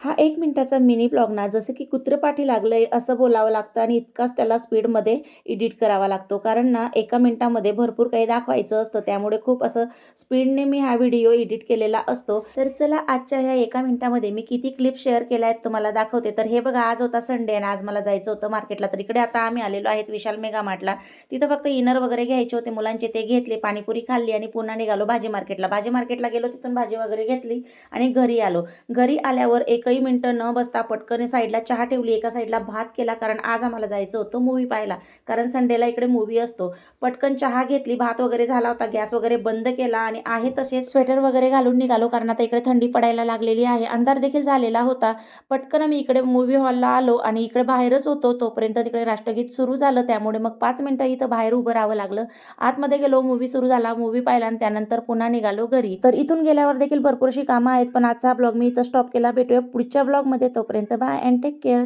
हा एक मिनिटाचा मिनी ब्लॉग ना जसं की कुत्रपाठी लागलंय असं बोलावं लागतं आणि इतकाच त्याला स्पीडमध्ये एडिट करावा लागतो. कारण ना एका मिनिटामध्ये भरपूर काही दाखवायचं असतं त्यामुळे खूप असं स्पीडने मी हा व्हिडिओ एडिट केलेला असतो. तर चला आजच्या ह्या एका मिनिटामध्ये मी किती क्लिप शेअर केल्या आहेत तुम्हाला दाखवते. तर हे बघा आज होता संडे आणि आज मला जायचं होतं मार्केटला. तर इकडे आता आम्ही आलेलो आहेत विशाल मेगा मार्टला तिथं फक्त इनर वगैरे घ्यायचे होते मुलांचे ते घेतले पाणीपुरी खाल्ली आणि पुन्हा निघालो भाजी मार्केटला. भाजी मार्केटला गेलो तिथून भाजी वगैरे घेतली आणि घरी आलो. घरी आल्यावर एकही मिनटं न बसता पटकन साईडला चहा ठेवली एका साईडला भात केला कारण आज आम्हाला जायचं होतं मूवी पाहायला. कारण संडेला इकडे मूवी असतो. पटकन चहा घेतली भात वगैरे झाला होता गॅस वगैरे बंद केला आणि आहे तसेच स्वेटर वगैरे घालून निघालो कारण आता इकडे थंडी पडायला लागलेली आहे. अंधार देखील झालेला होता. पटकन आम्ही इकडे मूवी हॉलला आलो आणि इकडे बाहेरच होतो. तोपर्यंत तिकडे राष्ट्रगीत सुरू झालं. त्यामुळे मग पाच मिनटं इथं बाहेर उभं राहावं लागलं. आतमध्ये गेलो मूवी सुरू झाला मूवी पाहिला आणि त्यानंतर पुन्हा निघालो घरी. तर इथून गेल्यावर देखील भरपूरशी कामं आहेत पण आजचा ब्लॉग मी इथं स्टॉप केला. भेटूया पुढच्या ब्लॉगमध्ये तोपर्यंत बाय अँड टेक केअर.